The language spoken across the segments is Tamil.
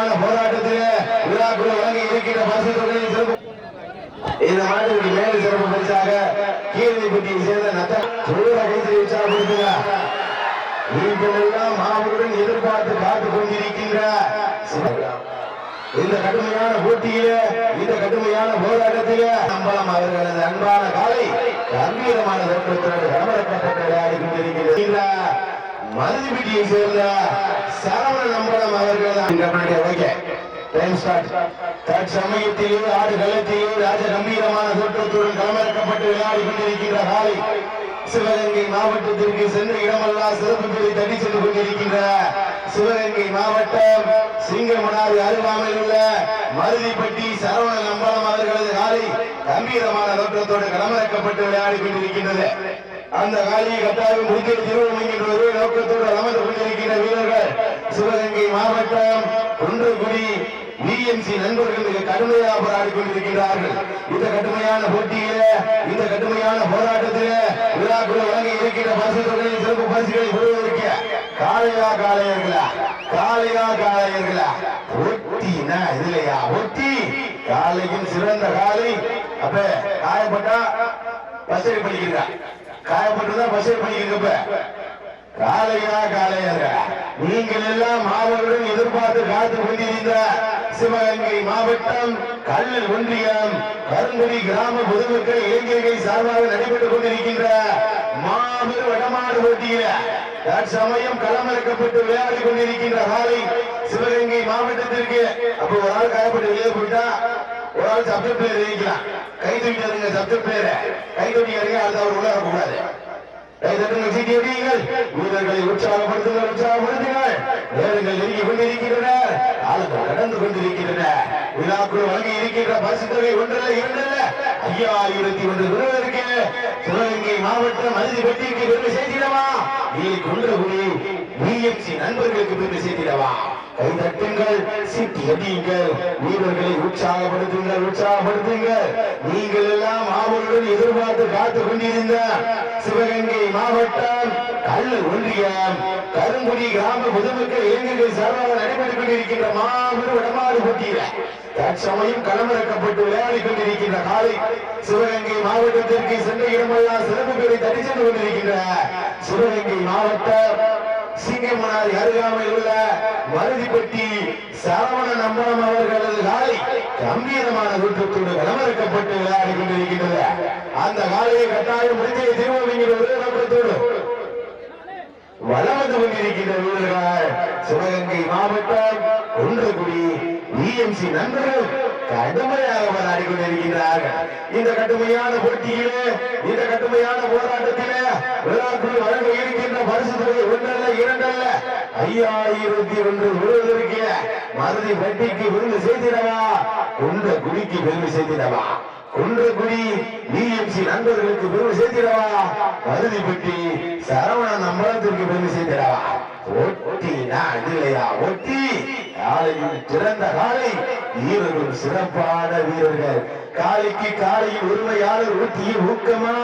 கடுமையான போராட்டத்தில் விழாக்குழு வழங்கி இருக்கின்ற பரிசு சிறப்பு இந்த மாட்டிற்கு மேல் சிறப்பு பரிசாக கீழ்நிப்பட்டியை சேர்ந்த நத்த சூழ கைது உற்சாகப்படுத்துங்க நீங்கள் எல்லாம் மாவுடன் எதிர்பார்த்து காத்துக் கொண்டிருக்கின்ற இந்த கடுமையான போட்டியிலே இந்த கடுமையான போராட்டத்திலே அம்பலம் அவர்களது அன்பான காலை கம்பீரமான தோற்றத்தோடு கமலக்கப்பட்ட விளையாடி கொண்டிருக்கிறது இந்த சேர்ந்த சரவண நம்பரம் அவர்கள் ஓகே டைம் ஆடு களத்திலே ராஜ கம்பீரமான தோற்றத்துடன் களமிறக்கப்பட்டு விளையாடி கொண்டிருக்கின்ற காலை. சிவகங்கை மாவட்டத்திற்கு சென்ற இடமெல்லாம் சிறப்பு பெரிய தட்டி சென்று கொண்டிருக்கின்ற சிவகங்கை மாவட்டம் சிங்கமனாறு அருகாமையில் உள்ள மருதிப்பட்டி சரவண நம்பலம் அவர்களது காலை கம்பீரமான தோற்றத்தோடு களமிறக்கப்பட்டு விளையாடி கொண்டிருக்கின்றது. அந்த காலியை கட்டாயம் முடித்து திருவள்ளம் என்கின்ற ஒரே நோக்கத்தோடு அமர்ந்து கொண்டிருக்கிற வீரர்கள். சிவகங்கை மாவட்டம் குன்றக்குடி பிஎம்சி நண்பர்களுக்கு கடுமையாக போராடி கொண்டிருக்கிறார்கள் இந்த கடுமையான போட்டியில இந்த கடுமையான போராட்டத்தில விழாக்குழு வழங்கி இருக்கின்ற பரிசு தொகையை சிறப்பு பரிசுகளை பெறுவதற்கு காளையா காளையர்களா? காளையா காளையர்களா? ஒத்தினா இதுலையா? ஒத்தி காளையின் சிறந்த காலை. அப்ப காயப்பட்டா பசரி பண்ணிக்கிறா காயப்பட்டுதான் பசரி பண்ணிக்கிறப்ப காலையா காலையாக நீங்கள் எல்லாம் மாவர்களும் எதிர்பார்த்து காத்து கொண்டிருந்த சிவகங்கை மாவட்டம் கல்லல் ஒன்றியம் கருங்குடி கிராம பொதுமக்கள் இளைஞர்கள் சார்பாக நடைபெற்றுக் கொண்டிருக்கின்ற மாபெரும் வடமாடு போட்டியில தற்சமயம் களமிறக்கப்பட்டு விளையாடி கொண்டிருக்கின்ற காலை சிவகங்கை மாவட்டத்திற்கு அப்போ ஒரு ஆள் காயப்பட்டு வெளியே போயிட்டா ஒரு ஆள் சப்த பிளேயர் ஜெயிக்கலாம் கை தூக்கிட்டு சப்ஜெக்ட் பிளேயர் கை தூக்கிட்டு அடுத்த அவர் உள்ள கூடாது வீரர்களை உற்சாகப்படுத்துங்கள் உற்சாகப்படுத்துங்கள். நேரங்கள் நெருங்கி கொண்டிருக்கின்றன காலங்கள் கடந்து கொண்டிருக்கின்றன விழாக்குள் வழங்கி இருக்கின்ற பரிசு தொகை ஒன்றல்ல இரண்டல்ல. ஐயாயிரத்தி ஒன்று விருதற்கு சிவகங்கை மாவட்டம் அறுதி வெட்டிக்கு பெருமை செய்திடவா நீ குன்றகுடி பிஎம்சி நண்பர்களுக்கு பெருமை செய்திடவா கைதட்டுங்கள் சீட்டி அடியுங்கள் வீரர்களை உற்சாகப்படுத்துங்கள் உற்சாகப்படுத்துங்கள். நீங்கள் எல்லாம் ஆவலுடன் எதிர்பார்த்து காத்துக் கொண்டிருந்த சிவகங்கை மாவட்டம் கல் ஒன்றியம். கருங்குடி கிராம பொதுமக்கள் இளைஞர்கள் சார்பாக நடைபெற்றுக் கொண்டிருக்கின்ற மாபெரும் வடமாறு போட்டியில தற்சமயம் களமிறக்கப்பட்டு விளையாடிக் கொண்டிருக்கின்ற காலை சிவகங்கை மாவட்டத்திற்கு சென்ற இடமெல்லாம் சிறப்பு பேரை தடை சென்று கொண்டிருக்கின்ற சிவகங்கை மாவட்டம் சீங்கமனாரி அருகாமையில் உள்ள மருதிப்பட்டி சரவண நம்பரம் அவர்களது காலை கம்பீரமான ஊற்றத்தோடு களமிறக்கப்பட்டு விளையாடி கொண்டிருக்கின்றது. அந்த காலையை கட்டாயம் முடித்தே திருவள்ளுங்கிற ஒரே நம்பரத்தோடு வளர்ந்து கொண்டிருக்கின்ற வீரர்கள் சிவகங்கை மாவட்டம் ஒன்றுகுடி பிஎம்சி நண்பர்கள் கடுமையாக போராடி கொண்டிருக்கின்றார்கள். இந்த கடுமையான போட்டியிலே இந்த கடுமையான போராட்டத்திலே விழாக்குள் வழங்குகிற பரிசு தொகை ஒன்றல்ல இரண்டல்ல. ஐயாயிரத்தி ஒன்று விருதுக்கு மருதி பட்டிக்கு விருது செய்திடவா? குன்ற குடிக்கு செய்திடவா? குன்றக்குடி நண்பர்களுக்கு பெருமை சேர்த்திடவா மருதி பெட்டி சரவண நம்பளத்திற்கு பெருமை சேர்த்திடவா ஒட்டினா இல்லையா ஒட்டி காலையில் சிறந்த காலை வீரர்கள் சிறப்பான வீரர்கள். காலைக்கு காலையில் உரிமையாளர் ஊட்டியில் ஊக்கமா?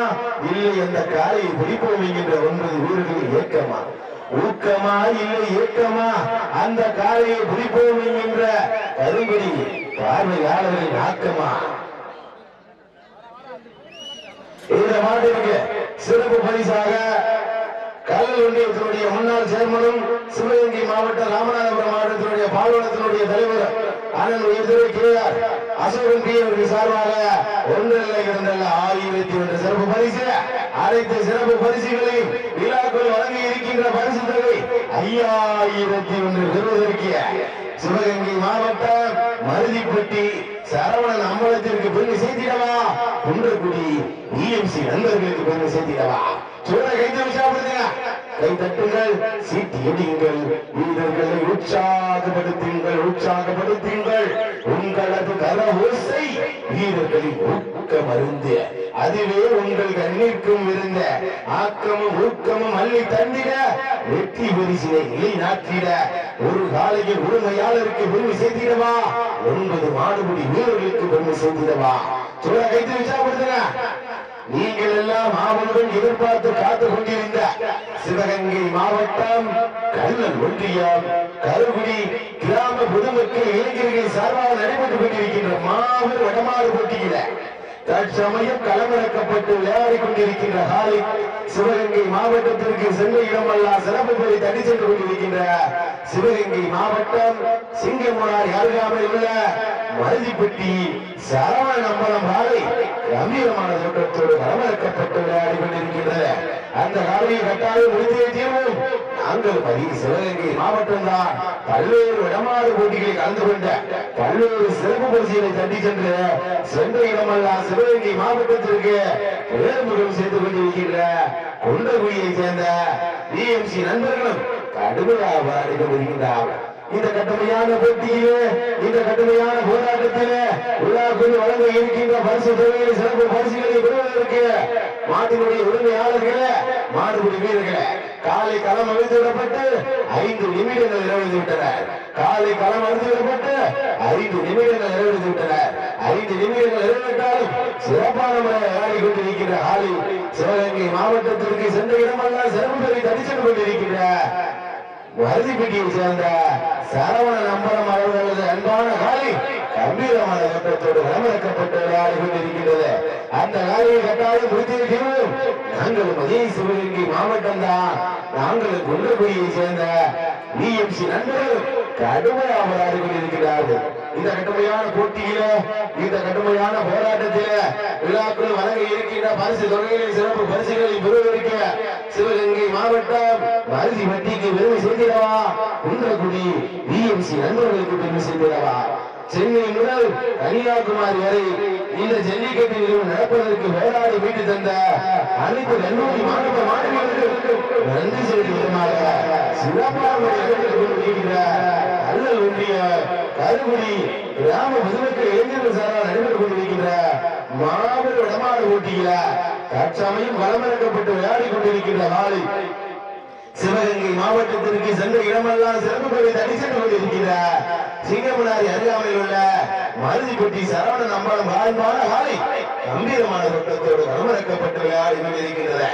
இல்லை அந்த காலையை பிடிப்போம் என்கின்ற ஒன்பது வீரர்கள் ஏக்கமா? ஊக்கமா? இல்லை ஏக்கமா? அந்த காலையை பிடிப்போம் என்கின்ற கருங்குடி பார்வையாளர்களின் ஆக்கமா? இந்த மாட்டிற்கு சிறப்பு பரிசாக கல்வி ஒன்றியத்தினுடைய முன்னாள் சேர்மனும் சிவகங்கை மாவட்ட ராமநாதபுரம் மாவட்டத்தினுடைய பால்வனத்தினுடைய தலைவர் அண்ணன் உயர்திரு கே ஆர் அசோகன் பி அவர்கள் சார்பாக ஒன்றல்ல இரண்டல்ல ஆயிரத்தி ஒன்று சிறப்பு பரிசு. அனைத்து சிறப்பு பரிசுகளையும் விழாக்கள் வழங்கி இருக்கின்ற பரிசு தொகை ஐயாயிரத்தி ஒன்று பெறுவதற்கு சிவகங்கை மாவட்டம் மருதிப்பட்டி சரவணன் அம்பலத்திற்கு பெருமை சேர்த்திடவா? குன்றக்குடி இஎம்சி நண்பர்களுக்கு பெருமை சேர்த்திடவா? சூழலை கைது உற்சாகப்படுத்துங்க கைதட்டுங்கள் தட்டுங்கள் வீரர்களை உற்சாகப்படுத்துங்கள் உற்சாகப்படுத்துங்கள். உங்களது கர ஓசை வீரர்களின் ஊக்க மருந்து அதுவே உங்கள் கண்ணிற்கும் இருந்த ஆக்கமும் ஊக்கமும் அள்ளி தந்திட. வெற்றி பரிசினை நிலைநாட்டிட. ஒரு காலையில் உரிமையாளருக்கு பெருமை செய்திடவா ஒன்பது மாடுபடி வீரர்களுக்கு பெருமை செய்திடவா சொல்ல கைத்து உற்சாகப்படுத்துங்க. நீங்கள் எல்லாம் ஆவலுடன் எதிர்பார்த்து காத்துக் கொண்டிருந்த சிவகங்கை மாவட்டம் கல்லன் ஒன்றியம் கருகுடி கிராம பொதுமக்கள் இளைஞர்கள் சார்பாக நடைபெற்றுக் கொண்டிருக்கின்ற மாபெரும் வடமாறு போட்டியில தற்சமயம் களமிறக்கப்பட்டு விளையாடிக் கொண்டிருக்கின்ற ஹாலி சிவகங்கை மாவட்டத்திற்கு சென்ற இடமெல்லாம் சிறப்பு பெறி தடி சென்று கொண்டிருக்கின்ற சிவகங்கை மாவட்டம் சிங்கமுனார் அருகாமையில் உள்ள மருதிப்பட்டி சரவண நம்பலம் காலை கம்பீரமான தோற்றத்தோடு வரவேற்கப்பட்டு விளையாடி கொண்டிருக்கின்றது அந்த காலையை கட்டாயம் முடித்தே தீர்வோம் நாங்கள் பதிவு சிவகங்கை மாவட்டம் தான். பல்வேறு இடமாறு போட்டிகளில் கலந்து கொண்ட பல்வேறு சிறப்பு பரிசுகளை தட்டி சென்று சென்ற இடமெல்லாம் சிவகங்கை மாவட்டத்திற்கு பேருமுகம் சேர்த்துக் கொண்டிருக்கின்ற கொண்டகுடியை சேர்ந்த டிஎம்சி நண்பர்களும் கடுமையாக போராடி கொண்டிருக்கின்றார் இந்த கடுமையான போட்டியிலே இந்த கடுமையான போராட்டத்திலே விழாக்குள் வழங்க இருக்கின்ற பரிசு தொகைகளை சிறப்பு பரிசுகளை பெறுவதற்கு மாட்டினுடைய உரிமையாளர்களே மாடுபிடி வீரர்களே காலை களம் அழித்து விடப்பட்டு ஐந்து நிமிடங்கள் நிறைவேற்றி விட்டனர் காலை களம் அழித்து விடப்பட்டு ஐந்து நிமிடங்கள் நிறைவேற்றி விட்டனர் ஐந்து நிமிடங்கள் நிறைவேற்றாலும் சிறப்பான முறையில் விளையாடி கொண்டிருக்கின்ற ஆளி சிவகங்கை மாவட்டத்திற்கு சென்ற இடமெல்லாம் சிறப்பு பெரிய தரிசனம் கொண்டிருக்கின்ற வருதிப்பட்டியை சேர்ந்த சரவண நம்பரம் அவர்களது அன்பான காலி கம்பீரமான கட்டத்தோடு களமிறக்கப்பட்டு விளையாடி கொண்டிருக்கின்றது அந்த காலியை கட்டாயம் முடித்திருக்கிறோம். நாங்கள் அதே சிவகங்கை மாவட்டம் தான். நாங்கள் குன்றக்குடியை சேர்ந்த பிஎம்சி நண்பர்கள் கடுமையாக விளையாடி கொண்டிருக்கிறார்கள் இந்த கடுமையான போட்டியில இந்த கடுமையான போராட்டத்தில விழாக்குள் வழங்க இருக்கின்ற பரிசு தொகைகளை சிறப்பு பரிசுகளை பெறுவதற்கு சிவகங்கை மாவட்டம் மருதி வட்டிக்கு பெருமை சேர்த்திடவா குன்றக்குடி பிஎம்சி நண்பர்களுக்கு பெருமை சேர்த்திடவா சென்னை முதல் கன்னியாகுமரி வரை இந்த ஜல்லிக்கட்டு நிகழ்வு நடப்பதற்கு போராடி மீட்டு தந்த அனைத்து கல்லூரி மாணவ மாணவிகளுக்கு நன்றி செலுத்தும் விதமாக சிறப்பாக முறையில் கொண்டிருக்கின்ற ஒன்றிய கருகுடி கிராம பொதுமக்கள் இளைஞர்கள் சாரால் நடைபெற்றுக் கொண்டிருக்கின்ற மாபெரும் இடமாடு போட்டியில தற்சமயம் களமிறக்கப்பட்டு விளையாடி கொண்டிருக்கின்ற நாளை சிவகங்கை மாவட்டத்திற்கு சென்ற இடமெல்லாம் சிறப்பு பெரிய தடி சென்று கொண்டிருக்கிற சிங்கமனாரி அருகாமையில் உள்ள மருதிப்பட்டி சரவணன் அம்பலம் வாழ்வான ஆலை கம்பீரமான தொட்டத்தோடு களமிறக்கப்பட்டு விளையாடி கொண்டிருக்கின்றது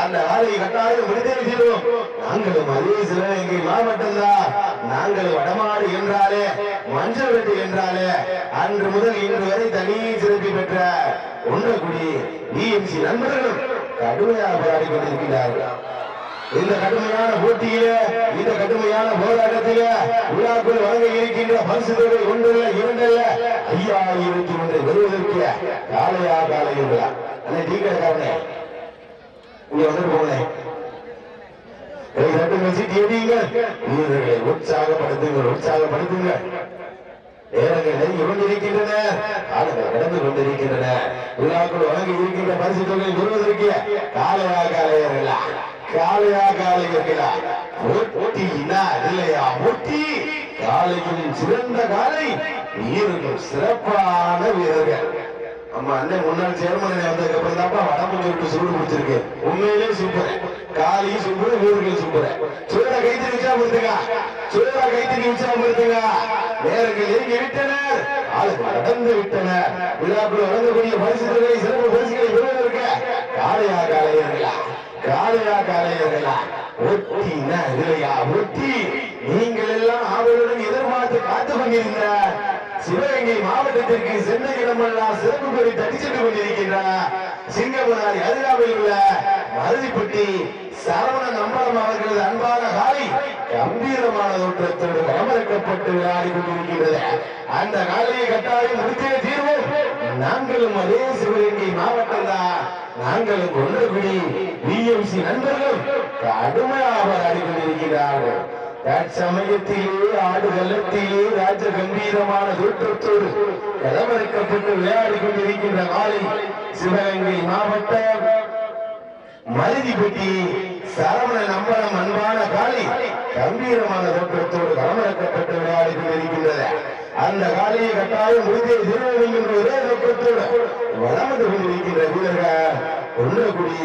அந்த ஆலை கட்டாயம் விடுதலைக்கிறோம் நாங்களும் அதே சில மாவட்டம் தான். நாங்கள் வடமாடு என்றாலே மஞ்சள் வெட்டு என்றாலே அன்று முதல் இன்று வரை தனி சிறப்பு பெற்ற ஒன்றக்குடி டிஎம்சி நண்பர்களும் கடுமையாக போராடி கொண்டிருக்கிறார்கள். இந்த கடுமையான போட்டியில இந்த கடுமையான போராட்டத்தில விழாக்குள் வழங்க இருக்கின்ற பரிசு தொகை ஒன்றல்ல இரண்டல்ல ஐயாயிரத்தி ஒன்றை வருவதற்கு காலையா காலையா அண்ணே டீ கடைக்காரனே. இங்க வந்துட்டு போனேன் கை தட்டுங்க சீட்டி வீரர்களை உற்சாகப்படுத்துங்கள் உற்சாகப்படுத்துங்கள். நேரங்கள் நெருங்கி கொண்டிருக்கின்றன. காலங்கள் நடந்து கொண்டிருக்கின்றன. விழாக்குள் வழங்கி இருக்கின்ற பரிசு தொகை வருவதற்கு காலையா காலையர்களா காலையா காலையர்களா போட்டி இல்லையா போட்டி காலையின் சிறந்த காலை வீரர்கள் சிறப்பான வீரர்கள். ஆமா அண்ணன் முன்னாள் சேர்மனை வந்ததுக்கு அப்புறம் தான் வடமொழி விட்டு சூடு பிடிச்சிருக்கு. உண்மையிலே சூப்பர் காலி சூப்பர் வீரர்கள் சூப்பர் சூட கைத்தறி உற்சாகப்படுத்துங்க கைத்து கைத்தறி உற்சாகப்படுத்துங்க நேரங்கள் எங்கே விட்டனர் ஆளுக்கு கடந்து விட்டனர் விழாக்குள் வழங்கக்கூடிய பரிசுகளை சிறப்பு பரிசுகளை பெறுவதற்கு காலையா காலையா காளையா காலையா ஒட்டினா இல்லையா ஒட்டி நீங்கள் எல்லாம் ஆவலுடன் எதிர்பார்த்து காத்து கொண்டிருந்த சிவகங்கை மாவட்டத்திற்கு சென்னை இடமெல்லாம் சிறப்பு கோரி தட்டி சென்று கொண்டிருக்கின்ற சிங்கமுனாரி அருகாமையில் உள்ள மருதிப்பட்டி சரவண நம்பலம் அவர்களது அன்பான காலை கம்பீரமான தோற்றத்தோடு களமிறக்கப்பட்டு விளையாடி கொண்டிருக்கின்றது. அந்த காலையை கட்டாயம் முடித்தே தீர்வு நாங்களும் அதே சிவகங்கை மாவட்டம் தான். நாங்களும் கொண்டகுடி பிஎம்சி நண்பர்களும் கடுமையாக அறிவித்திருக்கிறார்கள் கொண்டிருக்கிறார்கள் தற்சமயத்திலே ஆடு வெள்ளத்திலே ராஜ கம்பீரமான தோற்றத்தோடு களமிறக்கப்பட்டு விளையாடி கொண்டிருக்கின்ற காலை சிவகங்கை மாவட்டம் மருதிப்பட்டி சரவண நம்பரம் அன்பான காளி கம்பீரமான தோற்றத்தோடு களமிறக்கப்பட்டு விளையாடி கொண்டிருக்கின்றது அந்த காலையை கட்டாயம் முடித்தே திருவள்ளுவர் என்ற ஒரே நோக்கத்தோடு வளர்ந்து கொண்டிருக்கின்ற வீரர்கள் ஒன்றகுடி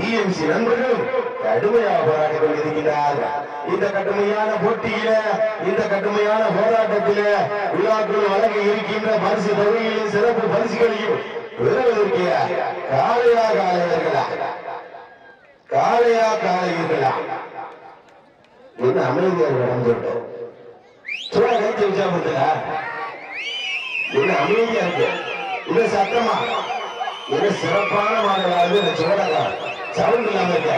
இஎம்சி நண்பர்களும் கடுமையாக போராடி கொண்டிருக்கிறார்கள் இந்த கடுமையான போட்டியில இந்த கடுமையான போராட்டத்தில விழாக்குள் வழங்க இருக்கின்ற பரிசு தொகையிலும் சிறப்பு பரிசுகளையும் பெறுவதற்கு காலையா காலையர்களா காலையா காலையர்களா என்ன அமைதியாக நடந்துட்டோம் சும்மா கைத்து வச்சா பத்துங்க என்ன அமைதியா இருக்கு? இது சத்தமா? இது சிறப்பான மாடலாக சோழகா சவுண்ட் இல்லாம இருக்க?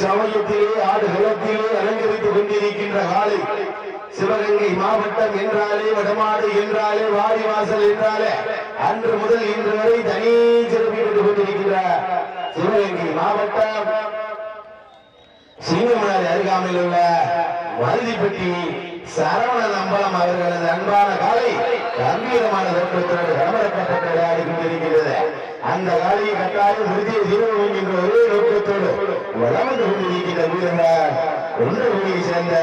சமயத்திலே ஆடு குலத்திலே அலங்கரித்துக் கொண்டிருக்கின்ற காலை சிவகங்கை மாவட்டம் என்றாலே வடமாடு என்றாலே வாடிவாசல் என்றாலே அன்று முதல் இன்று வரை தனி சிறப்பு சிறப்பித்துக் கொண்டிருக்கின்ற சிவகங்கை மாவட்டம். சிங்கமனார் அருகாமையில் உள்ள மருதிப்பட்டி சரவணன் அம்பலம் அவர்களது அன்பான காலை கம்பீரமான தோற்றத்தோடு கலவரக்கப்பட்ட விளையாடி கொண்டிருக்கிறது அந்த காலையை கட்டாயம் உறுதியை தீர்வு என்கின்ற ஒரே நோக்கத்தோடு வளர்ந்து கொண்டிருக்கின்ற வீரர்கள் ஒன்று மொழியை சேர்ந்த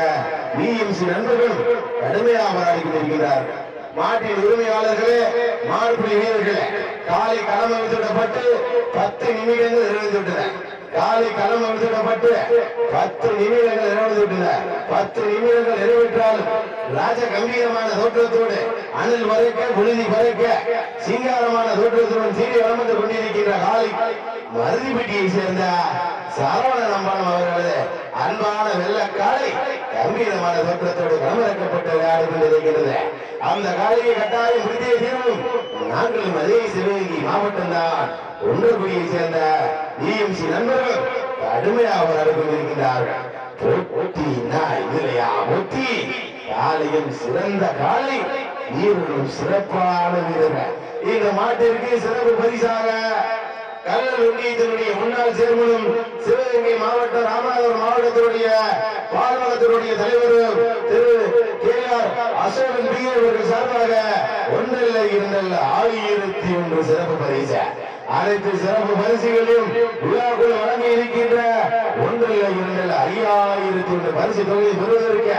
பிஎம்சி நண்பர்களும் கடுமையாக போராடி கொண்டிருக்கிறார் மாட்டின் உரிமையாளர்களே மாடுபிடி வீரர்களே காலை களம் விடப்பட்டு பத்து நிமிடங்கள் நிறைவேற்றிவிட்டன காலை களம் விடப்பட்டு பத்து நிமிடங்கள் நிறைவேற்றிவிட்டன பத்து நிமிடங்கள் நிறைவேற்றால் ராஜ கம்பீரமான தோற்றத்தோடு அணில் வரைக்க புழுதி வரைக்க சிங்காரமான தோற்றத்துடன் சீரிய வளர்ந்து கொண்டிருக்கின்ற காலை மருதிப்பட்டியை சேர்ந்த சரவண நம்பனம் அவர்களது அன்பான வெள்ளக்காலை கம்பீரமான தோற்றத்தோடு கலமரக்கப்பட்டு விளையாடி கொண்டிருக்கிறது அந்த காலையை கட்டாயம் முடித்தே தீர்வும். நாங்களும் அதே சிவகங்கை மாவட்டம் தான் ஒன்றுகுடியை சேர்ந்த டிஎம்சி நண்பர்கள் கடுமையாக போராடி போட்டினா இதுலையா போட்டி காலையும் சிறந்த காலை வீரர்களும் சிறப்பான வீரர்கள். இந்த மாட்டிற்கு சிறப்பு பரிசாக கல்லல் ஒன்றியத்தினுடைய முன்னாள் சேர்மனும் சிவகங்கை மாவட்டம் ராமநாதபுரம் மாவட்டத்தினுடைய பால்வளத்தினுடைய தலைவரும் Thiru K R Asokan P அவர்கள் சார்பாக ஒன்றல்ல இருந்தல்ல ஆயிரத்தி ஒன்று சிறப்பு பரிசு. அனைத்து சிறப்பு பரிசுகளையும் விழாக்குள் வழங்கி இருக்கின்ற ஒன்றல்ல இரண்டல்ல ஐயாயிரத்தி ஒன்று பரிசு தொகுதி பெறுவதற்கு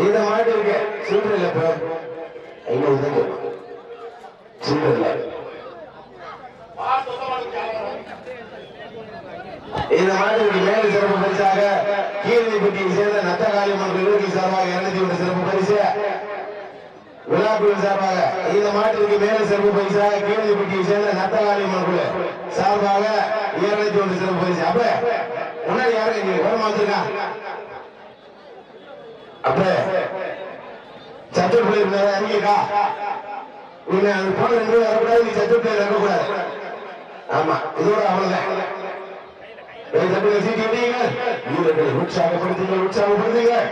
இந்த மாட்டிற்கு சில்லறை இப்ப ஐநூறு சில்லறை இந்த மாதிரி மேலும் சிறப்பு பரிசாக கீரணிப்பட்டியை சேர்ந்த நத்தகாளியம்மன் கல்லூரி சார்பாக இருநூத்தி ஒன்று சிறப்பு பரிசு. விழாக்குழு சார்பாக இந்த மாட்டிற்கு மேலும் சிறப்பு பரிசாக கீரணிப்பட்டியை சேர்ந்த நத்தகாளியம்மன் குழு சார்பாக இருநூத்தி ஒன்று சிறப்பு பரிசு. அப்ப முன்னாடி யாரும் நீங்க வர மாத்திருக்கா அப்ப சத்தூர் பிள்ளை அறிக்கைக்கா நீங்க அது போன ரெண்டு வரக்கூடாது நீ சத்தூர் பிள்ளை இருக்கக்கூடாது ஆமா இதோட அவ்வளவுதான். தமிழக சீட்டியுங்கள் உற்சாகப்படுத்துங்கள் உற்சாகப்படுத்துங்கள்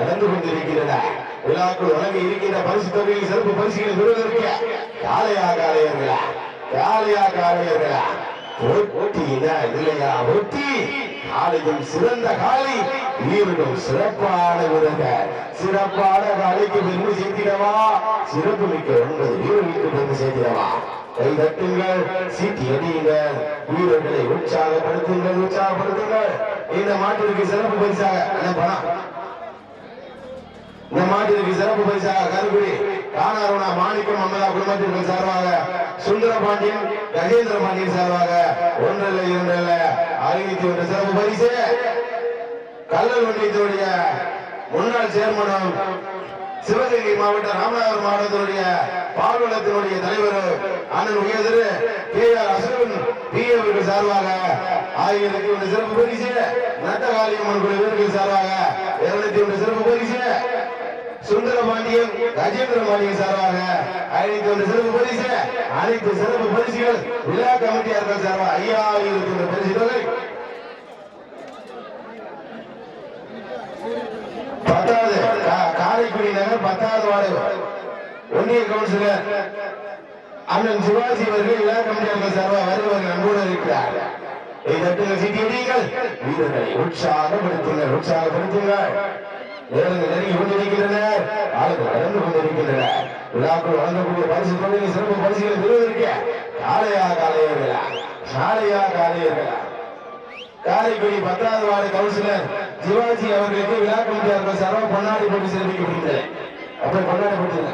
நடந்து கொண்டிருக்கின்றன. விழாக்குள் வழங்க இருக்கின்ற பரிசு தொகையில் சிறப்பு பரிசுகளை பெறுவதற்கு காலையா காளையர்களா? காளையா காளையர்களா? போட்டியினா இல்லையா? போட்டி. காலையும் சிறந்த காலை வீரர்களும் சிறப்பான வீரர்கள் சிறப்பான காலைக்கு பெருமை சேர்த்திடவா? சிறப்பு மிக்க ஒன்பது வீரர்களுக்கு பெருமை சேர்த்திடவா? கை தட்டுங்கள் சீட்டி அடியுங்கள் வீரர்களை உற்சாகப்படுத்துங்கள் உற்சாகப்படுத்துங்கள். இந்த மாட்டிற்கு சிறப்பு பரிசாக இந்த மாட்டிற்கு சிறப்பு பரிசாக கருங்குடி காணாருணா மாணிக்கம் அம்மதா குடும்பத்திற்கு சார்பாக சுந்தர பாண்டியன் கஜேந்திர பாண்டியன் சார்பாக ஒன்றல்ல இரண்டல்ல அறிவித்து வந்த சிறப்பு பரிசு. கல்லல் ஒன்றியத்தினுடைய முன்னாள் சேர்மனும் சிவகங்கை மாவட்ட ராமநாதபுரம் மாவட்டத்தினுடைய பால்வளத்தினுடைய தலைவர் அண்ணன் உயர்திரு கே ஆர் அசோகன் பி அவர்கள் சார்பாக ஆகியோருக்கு சிறப்பு பரிசு. நட்டகாளியம்மன் குழு வீரர்கள் சார்பாக இருநூத்தி ஒன்று சிறப்பு பரிசு சுந்தர பாண்டியன் ராஜேந்திர பாண்டியன் சார்பாக ஐநூத்தி ஒன்று சிறப்பு பரிசு அனைத்து சிறப்பு பரிசுகள் விழா கமிட்டியார்கள் சார்பாக ஐயாயிரத்தி ஒன்று பரிசு தொகை. பத்தாவது காரைக்குடி நகர் பத்தாவது வார்டு. ஒன்றிய கவுன்சிலர் அண்ணன் சிவாஜி அவர்கள் விழா கமிட்டியார்கள் சார்பாக வருபவர்கள் அன்போடு இருக்கிறார். இதற்கு சிட்டியடிகள் வீரர்களை உற்சாகப்படுத்துங்கள் உற்சாகப்படுத்துங்கள். நேரங்கள் நெருங்கி கொண்டிருக்கின்றனர் ஆளுகள் நடந்து கொண்டிருக்கின்றனர். விழாக்கள் வழங்கக்கூடிய பரிசு தொகையை சிறப்பு பரிசுகளை பெறுவதற்கு காளையா காளையர்களா? காளையா காளையர்களா? காரைக்குடி பத்தாவது வார்டு கவுன்சிலர் சிவாஜி அவர்களுக்கு விழா கமிட்டியாளர்கள் சர்வ பொன்னாடி போட்டி சிறப்பிக்கப்படுகிறது அப்படி கொண்டாடி போட்டுங்க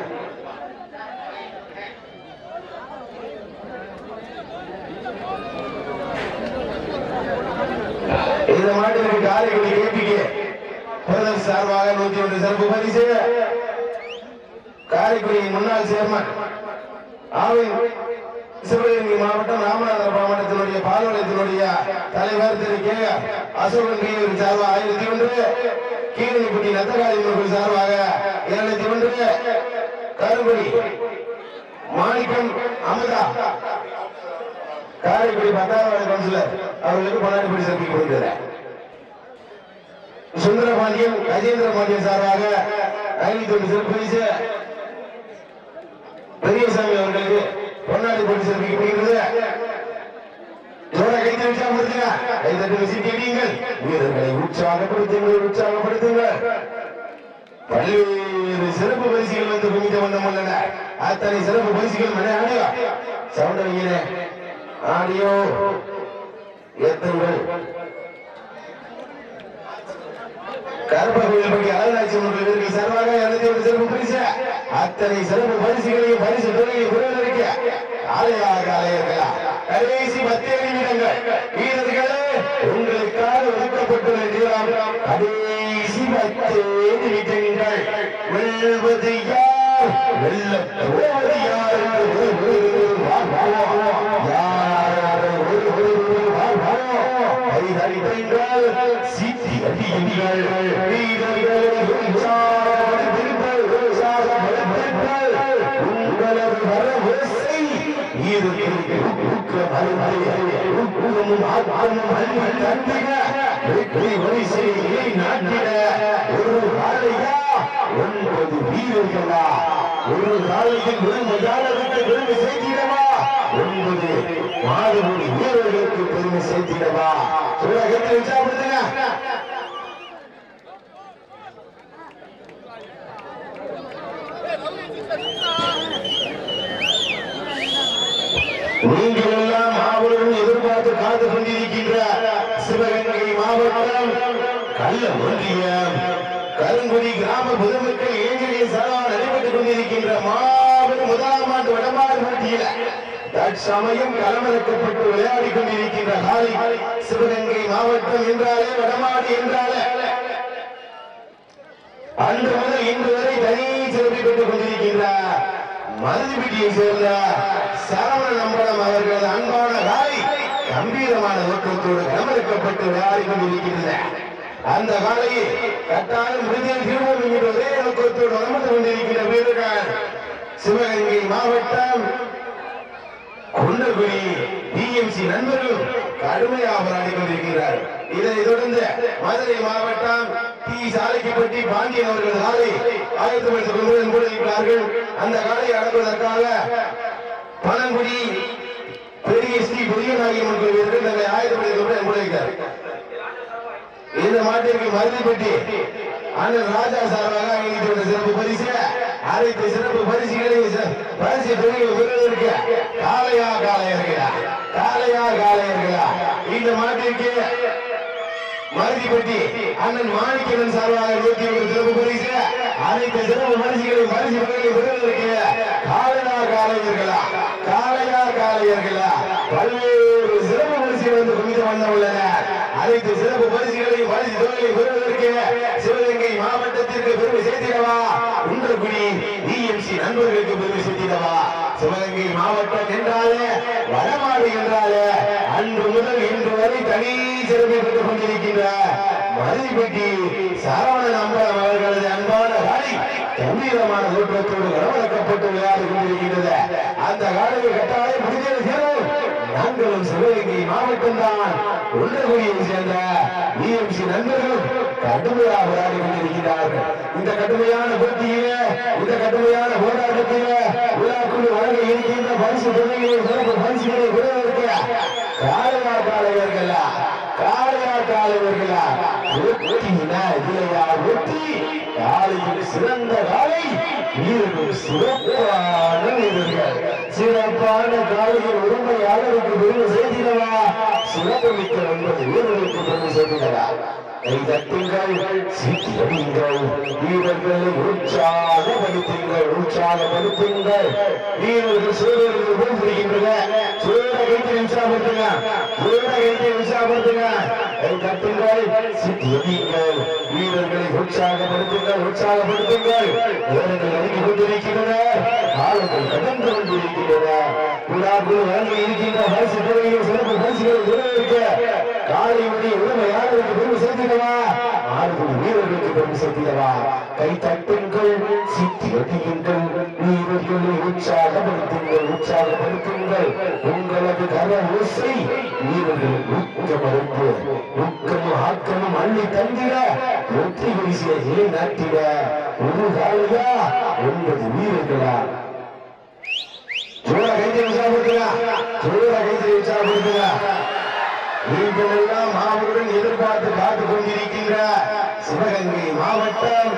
இந்த மாட்டிற்கு காரைக்குடி கேபிக்கு பிரதர் சார்பாக நூத்தி ஒன்று சிறப்பு பரிசு காரைக்குடியின் முன்னாள் சேர்மன் ஆவின் சிவகங்கை மாவட்டம் ராமநாதபுரம் மாவட்டத்தினுடைய பால்வளையத்தினுடைய தலைவர் திரு கே அசோகன் கீழ் சார்பாக ஆயிரத்தி ஒன்று. கீழனிப்பட்டி நத்தகாளி முருகன் சார்பாக இரண்டாயிரத்தி ஒன்று. கருங்குடி மாணிக்கம் அமுதா. காரைக்குடி பத்தாவது வார்டு கவுன்சிலர். அவர்களுக்கு பொன்னாடி படி சந்திக்கப்படுகிறது சுந்தரபாண்டியன் கஜேந்திர பாண்டியன் சார்பாக ஐநூத்தி ஒன்று சிறப்பு பெரியசாமி அவர்களுக்கு பொன்னாடி போட்டி சிறப்பிக்கப்படுகிறது வீரர்களை உற்சாகப்படுத்துங்கள் உற்சாகப்படுத்துங்கள். பல்வேறு சிறப்பு பரிசுகள் வந்து குமித்த வண்ணம் உள்ளன. அத்தனை சிறப்பு பரிசுகள் மன ஆடியோ? சவுண்ட் வைக்கிறேன் ஆடியோ. ஏத்துங்கள் கருப்பகோயில் பற்றி அழகாட்சி ஒன்று இருக்கு இருநூத்தி சிறப்பு பரிசு அத்தனை சிறப்பு பரிசுகளையும் பரிசு தொகையையும் பெறுவதற்கு ஆலயாக ஆலயர்களா கடைசி பத்து நிமிடங்கள் வீரர்களே உங்களுக்காக ஒதுக்கப்பட்டுள்ள நேரம் கடைசி பத்து நிமிடங்கள் வெல்வது யார் வெல்ல போவது யார் யார் ஒரு ஒரு வீரர்களை உங்களது ஊக்கமும் அன்பு வெற்றி வரிசையை நாட்டிட ஒரு காலையா ஒன்பது வீரர்களா ஒரு காலையில் பெருமை சேர்த்திடவா ஒன்பது வீரர்களுக்கு பெருமை சேர்த்திடவா உலகத்தில் உற்சாகப்படுத்துங்க நீங்கள் எல்லாம் எதிர்பார்த்து காத்து கொண்டிருக்கின்ற சிவகங்கை மாவட்டம் கள்ள ஒன்றியம் கருங்குடி கிராம பொதுமக்கள் இளைஞரிய சரா நடைபெற்றுக் கொண்டிருக்கின்ற மாபெரும் முதலாம் ஆண்டு வடமாறு போட்டியில தற்சமயம் களமிறக்கப்பட்டு விளையாடி கொண்டிருக்கின்ற காலை சிவகங்கை மாவட்டம் என்றாலே வடமாடு என்றாலே. அன்று முதல் இன்று வரை தனி சிறப்பை பெற்றுக் கொண்டிருக்கின்ற மருதுபட்டியை சேர்ந்த சரவண நம்பளம் அவர்களது அன்பான காலை கம்பீரமான நோக்கத்தோடு களமிறக்கப்பட்டு விளையாடி கொண்டிருக்கின்றன. அந்த காலையை கட்டாயம் விருதியில் திருவோம் என்கிற ஒரே நோக்கத்தோடு வளர்ந்து கொண்டிருக்கின்ற வீரர்கள். சிவகங்கை மாவட்டம் குண்டகுடி டிஎம்சி நண்பர்களும் கடுமையாக போராடி கொண்டிருக்கிறார் இதனை தொடர்ந்து மதுரை மாவட்டம் டி சாலைக்குப்பட்டி பாண்டியன் அவர்கள் சாலை ஆயிரத்தி தொள்ளாயிரத்தி தொண்ணூறு போடுகிறார்கள் அந்த காலையை அடங்குவதற்காக பழங்குடி பெரிய ஸ்ரீ பெரிய நாயகன் கோவிலில் தங்களை ஆயிரத்தி தொள்ளாயிரத்தி போடுகிறார் இந்த மாட்டிற்கு மருதிப்பட்டி அண்ணன் ராஜா சார்பாக அணிவித்துள்ள சிறப்பு பரிசு. அனைத்து சிறப்பு பரிசுகளை பரிசு தொகையை பெறுவதற்கு காளையா காளையர்களா? காளையா காளையர்களா? இந்த மாட்டிற்கு மருதிப்பட்டி அண்ணன் மாணிக்கவன் சார்பாக இருபத்தி ஒன்று சிறப்பு பரிசு. அனைத்து சிறப்பு பரிசுகளை பரிசு தொகையை பெறுவதற்கு காலையா காலையர்களா காலையா காலையர்களா பல்வேறு சிறப்பு பரிசுகள் வந்து குவித்து வந்த உள்ளனர் அனைத்து சிறப்பு பரிசுகளையும் பரிசு தொகையை பெறுவதற்கு சிவகங்கை மாவட்டத்திற்கு பெருமை சேர்த்திடவா? குன்றக்குடி டிஎம்சி நண்பர்களுக்கு பெருமை சேர்த்திடவா சிவகங்கை மாவட்டம் என்றாலே வடமாடு என்றாலே அன்று முதல் இன்று வரை தனி சிறப்பு பெற்றுக் கொண்டிருக்கின்ற மருதிப்பட்டி சரவணன் அம்பலம் அவர்களது அன்பான காலை கம்பீரமான தோற்றத்தோடு கவனிக்கப்பட்டு விளையாடி கொண்டிருக்கின்றது. அந்த காலையை கட்டாயம் முடிஞ்சது சேரும். நாங்களும் சிவகங்கை மாவட்டம் தான் ஒன்றகுடியை சேர்ந்த டிஎம்சி நண்பர்களும் கடுமையாக போராடி கொண்டிருக்கிறார்கள் இந்த கடுமையான போட்டியிலே இந்த கடுமையான போராட்டத்திலே விழாக்குழு வழங்க இருக்கின்ற பரிசு தொகைகளை சிறப்பு பரிசுகளை பெறுவதற்கு காளையா காளையர்களா? காளையா காளையர்களா? ஒட்டினா இல்லையா ஒட்டி காலையில் சிறந்த காலை வீரர்கள் சிறப்பான வீரர்கள். சிறப்பான காலையில் உரிமையாளருக்கு பெருமை செய்திடவா சிறப்பு மிக்க ஒன்பது வீரர்களுக்கு பெருமை செய்திடவா கை வீரர்களை உற்சாகப்படுத்துங்கள் உற்சாகப்படுத்துங்கள். வீரர்கள் சூழலுக்கு போய் பிடிக்கின்றன சூழல கைத்தை உற்சாகப்படுத்துங்க? சூழல கைத்தை உற்சாகப்படுத்துங்க? கை தட்டுங்கள் வீரர்களை உற்சாகப்படுத்துங்கள் உற்சாகப்படுத்துங்கள். நேரங்கள் நெருங்கி கொண்டிருக்கின்றன. காலங்கள் கடந்து கொண்டிருக்கின்றன. விழாக்குழு வழங்கி இருக்கின்ற பரிசு சிறப்பு நிறைவேற்ற காலையுடைய உரிமையாளருக்கு பெருமை சேர்த்திடவா ஆறுபடி வீரர்களுக்கு பெருமை சேர்த்திடவா கை தட்டுங்கள் சித்தி வெட்டியுங்கள் வீரர்களை உற்சாகப்படுத்துங்கள் உற்சாகப்படுத்துங்கள். உங்களது கர ஓசை வீரர்கள் ஊக்கமறுப்பு ஊக்கமும் ஆக்கமும் அள்ளி தந்திட வெற்றி பரிசிலை நிலைநாட்டிட ஒரு காலையா ஒன்பது வீரர்களா? ஜோர கைத்தை உற்சாகப்படுத்துங்க ஜோர கைத்தை உற்சாகப்படுத்துங்க நீங்கள் எல்லாம் மாவுடன் எதிர்பார்த்து காத்துக் கொண்டிருக்கின்ற சிவகங்கை மாவட்டம்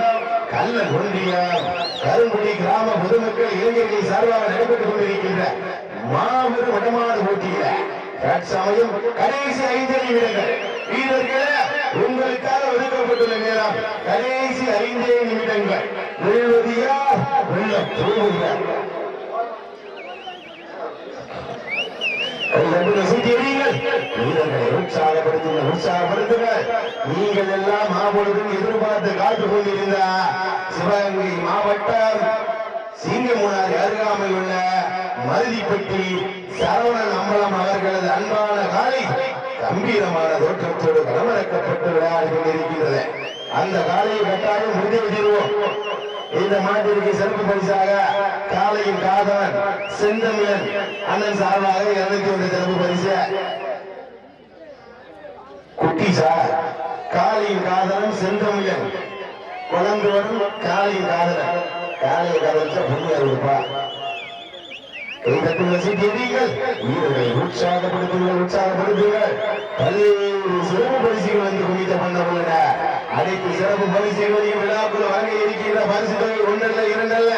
கல்ல ஒன்றியம் கருங்குடி கிராம பொதுமக்கள் இளைஞர்கள் சார்பாக நடைபெற்றுக் கொண்டிருக்கின்ற மாபெரும் வடமான போட்டியில தற்சமயம் கடைசி ஐந்து நிமிடங்கள் வீரர்களே. உங்களுக்காக ஒதுக்கப்பட்டுள்ள நேரம். கடைசி ஐந்தே நிமிடங்கள். வெல்வதியா? உள்ள போவதியா வீரர்களை உற்சாகப்படுத்துங்கள் உற்சாகப்படுத்துங்கள் நீங்கள் எல்லாம் மாபொழுதும் எதிர்பார்த்து காத்துக் கொண்டிருந்த சிவகங்கை மாவட்டம் சிங்கமுனார் அருகாமையில் உள்ள மருதிப்பட்டி சரவணன் அம்பலம் அவர்களது அன்பான காலை கம்பீரமான தோற்றத்தோடு களமிறக்கப்பட்டு விளையாடி கொண்டிருக்கின்றது அந்த காலையை கட்டாயம் முடிவு தீர்வோம் இந்த மாட்டிற்கு சிறப்பு பரிசாக காலையின் காதவன் செந்தமிழன் அண்ணன் சார்பாக இருநூத்தி ஒன்று சிறப்பு பரிசு. குட்டி சார் காலையின் காதலன் செந்தமிழன். வளர்ந்து வரும் காலையின் காதலன். காலையின் காதலன் பொண்ணு இருப்பா. கைதட்டுங்கள் சீட்டியடிகள் வீரர்களை உற்சாகப்படுத்துங்கள் உற்சாகப்படுத்துங்கள் பல்வேறு சிறப்பு பரிசுகள் வந்து குவித்த பண்ண உள்ளன அனைத்து சிறப்பு பரிசுகளையும் விழாக்குள் வழங்க இருக்கின்ற பரிசு தொகை ஒன்றல்ல இரண்டல்ல.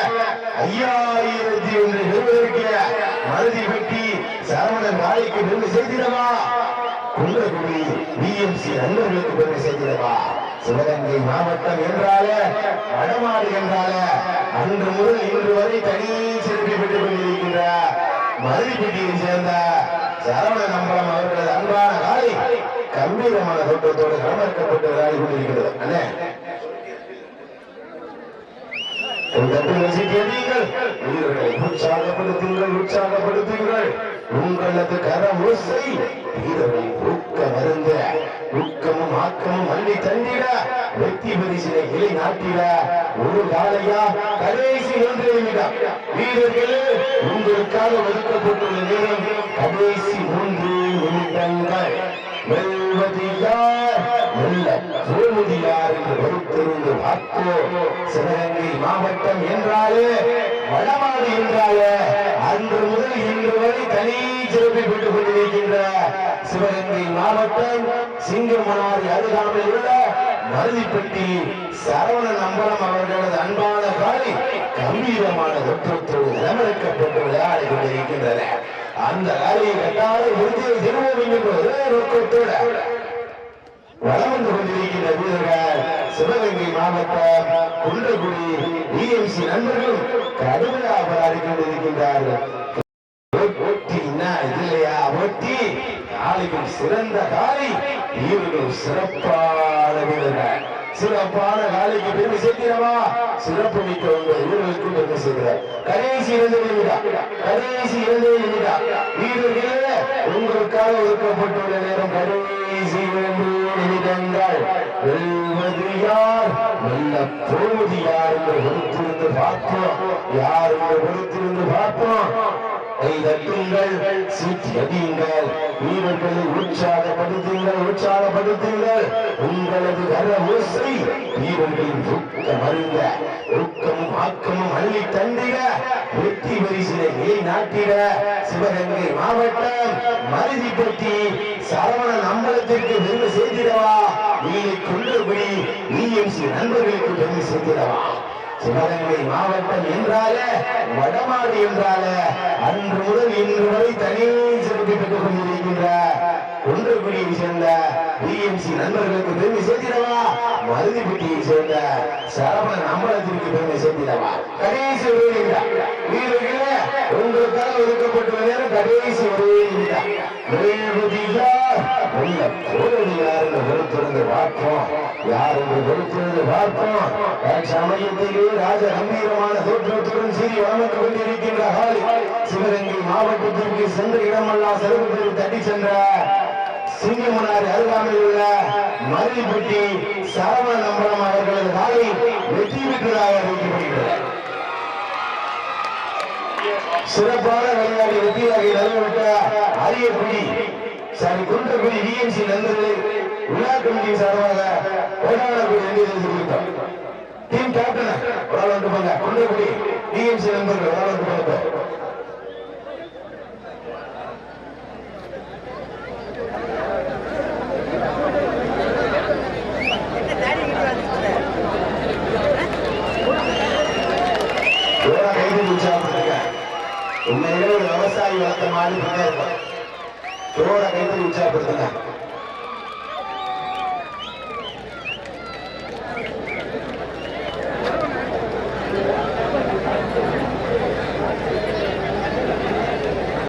ஐயாயிரத்தி ஒன்று பெறுவதற்கு மருதி பெட்டி சரவணன் நாளைக்கு பெருமை செய்திடவா குன்றக்குடி பிஎம்சி நண்பர்களுக்கு பெருமை செய்திடவா சிவகங்கை மாவட்டம் என்றாலே வடமாடு என்றாலே அன்று முதல் இன்று வரை தனி சிறப்பை பெற்றுக் கொண்டிருக்கின்ற மதுரைப்பட்டியை சேர்ந்த சரவண நம்பலம் அவர்களது அன்பான காலை கம்பீரமான தோட்டத்தோடு களமிறக்கப்பட்டு விளையாடி கொண்டிருக்கிறது. அண்ணே. உன் உற்சாகப்படுத்துங்கள் உற்சாகப்படுத்துங்கள். உங்களது கர ஓசை வீரர்கள் ஊக்க மருந்த. ஊக்கமும் ஆக்கமும் அள்ளி தந்திட வெற்றி பரிசினை இலை நாட்டிட. ஒரு காலையா கடைசி ஒன்று நிமிடம் வீரர்களே உங்களுக்காக ஒதுக்கப்பட்டுள்ள நேரம் கடைசி மூன்று நிமிடங்கள். வெல்வது யார் வெல்ல போவது என்று பொறுத்திருந்து பார்ப்போம். சிவகங்கை மாவட்டம் என்றாலே வளமாடு என்றாய அன்று முதல் இன்று வரை தனி சிறப்பை பெற்றுக் கொண்டிருக்கின்ற சிவகங்கை மாவட்டம் சிங்கமனாரி அருகாமையில் உள்ள மருதிப்பட்டி சரவணன் நம்பரம் அவர்களது அன்பான காலை கம்பீரமான தொற்றத்தோடு நிலமிழக்கப்பட்டு விளையாடி கொண்டிருக்கின்றன. அந்த காலையை கட்டாத உறுதியை திருவோம் என்கின்ற ஒரே நோக்கத்தோடு வளம் வந்து கொண்டிருக்கின்ற வீரர்கள் சிவகங்கை மாவட்டம் குன்றக்குடி டிஎம்சி நண்பர்களும் கடுமையாக போராடி கொண்டிருக்கின்றார்கள் போட்டி என்ன இல்லையா போட்டி காலையும் சிறந்த காலை வீரர்களும் சிறப்பான வீரர்கள். சிறப்பான காலைக்கு பெருமை சேர்க்கிறவா? சிறப்பு மிக்க ஒன்பது வீரர்களுக்கு பெருமை சேர்க்கிறார். கடைசி இரண்டு நிமிடம் கடைசி இரண்டு நிமிடம் வீரர்களே உங்களுக்காக ஒதுக்கப்பட்டுள்ள நேரம் கடைசி இரண்டு நிமிடங்கள் வெல்வது யார் வெல்ல போவது யார் என்று பொறுத்திருந்து பார்ப்போம். யார் என்று பொறுத்திருந்து பார்ப்போம்? கை தட்டுங்கள் சீட்டி அடியுங்கள். வீரர்களை உற்சாகப்படுத்துங்கள் உற்சாகப்படுத்துங்கள். உங்களது கர ஓசை வீரர்களின் துக்க மருந்த ஊக்கமும் ஆக்கமும் அள்ளி தந்திட வெற்றி பரிசிலை நிலை நாட்டிட சிவகங்கை மாவட்டம் மருதிப்பட்டி சரவணன் அம்பலத்திற்கு பெருமை செய்திடவா? நீ கொண்டபடி பிஎம்சி நண்பர்களுக்கு பெருமை செய்திடவா சிவகங்கை மாவட்டம் என்றாலே வடமாடு என்றாலே அன்று முதல் இன்று வரை தனி சிறப்பிட்டுக் பெற்றுக் கொண்டிருக்கின்ற குன்றக்குடியை சேர்ந்த பிஎம்சி நண்பர்களுக்கு பெருமை சேர்த்திடவா? மருதிப்பட்டியை சேர்ந்த சரவணன் அம்பலத்திற்கு பெருமை சேர்த்திடவா? கடைசி ஒரே உங்களுக்காக ஒதுக்கப்பட்ட நேரம் கடைசி பார்ப்போம். யார் என்று பொறுத்திருந்து பார்ப்போம். சமயத்திலே ராஜ கம்பீரமான தோற்றத்துடன் சீறி வளர்ந்து கொண்டிருக்கின்ற சிவகங்கை மாவட்டத்திற்கு சென்ற இடமெல்லாம் செலவு தட்டி சென்ற சிங்கமனார் அருகாமையில் உள்ள மருதிப்பட்டி சரவண நம்பரம் அவர்களது காலை வெற்றி பெற்றதாக அறிவிக்கப்படுகிறது சிறப்பான விளையாடி வெற்றியாக நிறைவேற்ற அரியக்குடி சாரி குன்றக்குடி டிஎம்சி நண்பர்களே விழா கமிட்டி சார்பாக கொண்டாடக்கூடிய நன்றி தெரிவித்தோம் டீம் கேப்டன் ஒரு ஆள் வந்து போங்க குன்றக்குடி டிஎம்சி நண்பர்கள் ஒரு ஆள் வந்து போங்க ஜோரா கைது உற்சாகப்படுத்துங்க உண்மையிலே ஒரு விவசாயி வளர்த்த மாதிரி பண்ணே இருக்கும் ஜோரா கைது உற்சாகப்படுத்துங்க